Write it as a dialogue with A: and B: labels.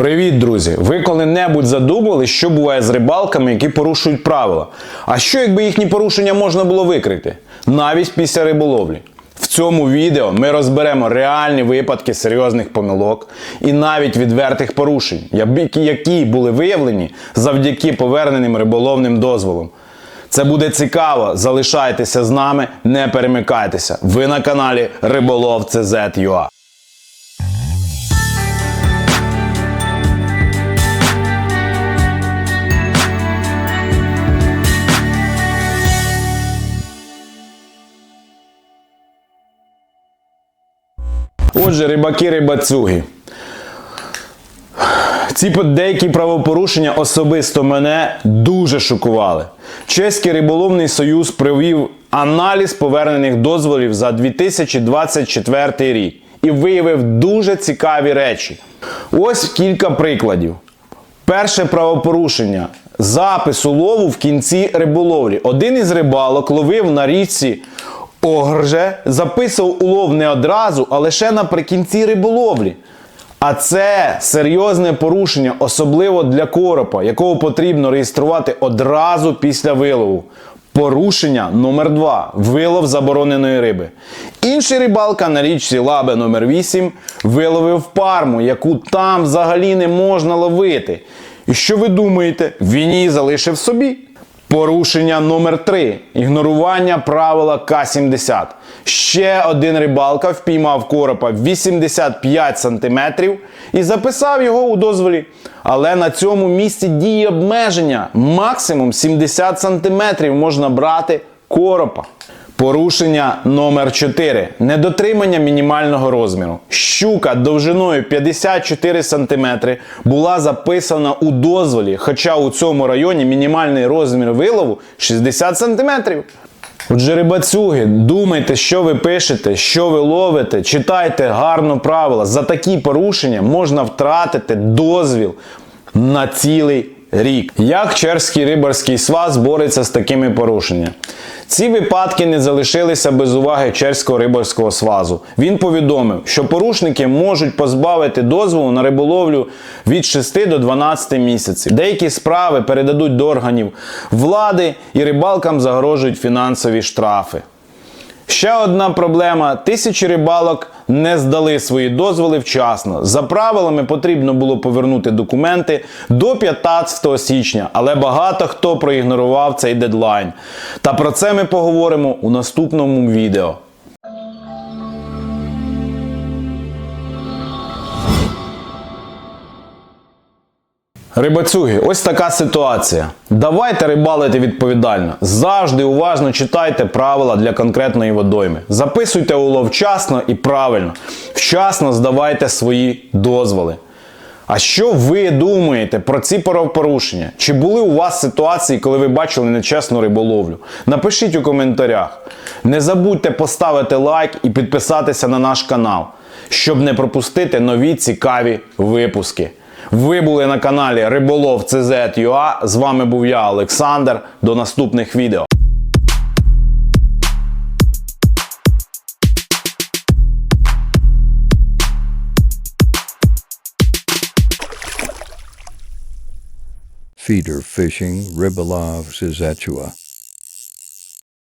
A: Привіт, друзі! Ви коли-небудь задумували, що буває з рибалками, які порушують правила? А що якби їхні порушення можна було викрити? Навіть після риболовлі. В цьому відео ми розберемо реальні випадки серйозних помилок і навіть відвертих порушень, які- були виявлені завдяки поверненим риболовним дозволам. Це буде цікаво. Залишайтеся з нами, не перемикайтеся. Ви на каналі Риболов Отже, рибаки рибацюги. Ці деякі правопорушення особисто мене дуже шокували. Чеський риболовний союз провів аналіз повернених дозволів за 2024 рік і виявив дуже цікаві речі. Ось кілька прикладів. Перше правопорушення. Запис улову в кінці риболовлі. Один із рибалок ловив на річці Огрже, записував улов не одразу, а лише наприкінці риболовлі. А це серйозне порушення, особливо для коропа, якого потрібно реєструвати одразу після вилову. Порушення номер 2 вилов забороненої риби. Інший рибалка на річці Лабе номер 8 виловив парму, яку там взагалі не можна ловити. І що ви думаєте? Він її залишив собі. Порушення номер 3 ігнорування правила К-70. Ще один рибалка впіймав коропа 85 см і записав його у дозволі. Але на цьому місці діє обмеження. Максимум 70 см можна брати коропа. Порушення номер 4. Недотримання мінімального розміру. Щука довжиною 54 см була записана у дозволі, хоча у цьому районі мінімальний розмір вилову 60 см. Отже, рибацюги, думайте, що ви пишете, що ви ловите, читайте гарно правила. За такі порушення можна втратити дозвіл на цілий рік. Як Черський рибарський сваз бореться з такими порушеннями? Ці випадки не залишилися без уваги Черського рибарського свазу. Він повідомив, що порушники можуть позбавити дозволу на риболовлю від 6 до 12 місяців. Деякі справи передадуть до органів влади і рибалкам загрожують фінансові штрафи. Ще одна проблема: тисячі рибалок не здали свої дозволи вчасно. За правилами потрібно було повернути документи до 15 січня, але багато хто проігнорував цей дедлайн. Та про це ми поговоримо у наступному відео. Рибацюги, ось така ситуація. Давайте рибалити відповідально. Завжди уважно читайте правила для конкретної водойми. Записуйте улов вчасно і правильно. Вчасно здавайте свої дозволи. А що ви думаєте про ці правопорушення? Чи були у вас ситуації, коли ви бачили нечесну риболовлю? Напишіть у коментарях. Не забудьте поставити лайк і підписатися на наш канал, щоб не пропустити нові цікаві випуски. Ви були на каналі Риболов CZ.ua. З вами був я, Олександр. До наступних відео.
B: Feeder fishing, Ribolov, Sizetua.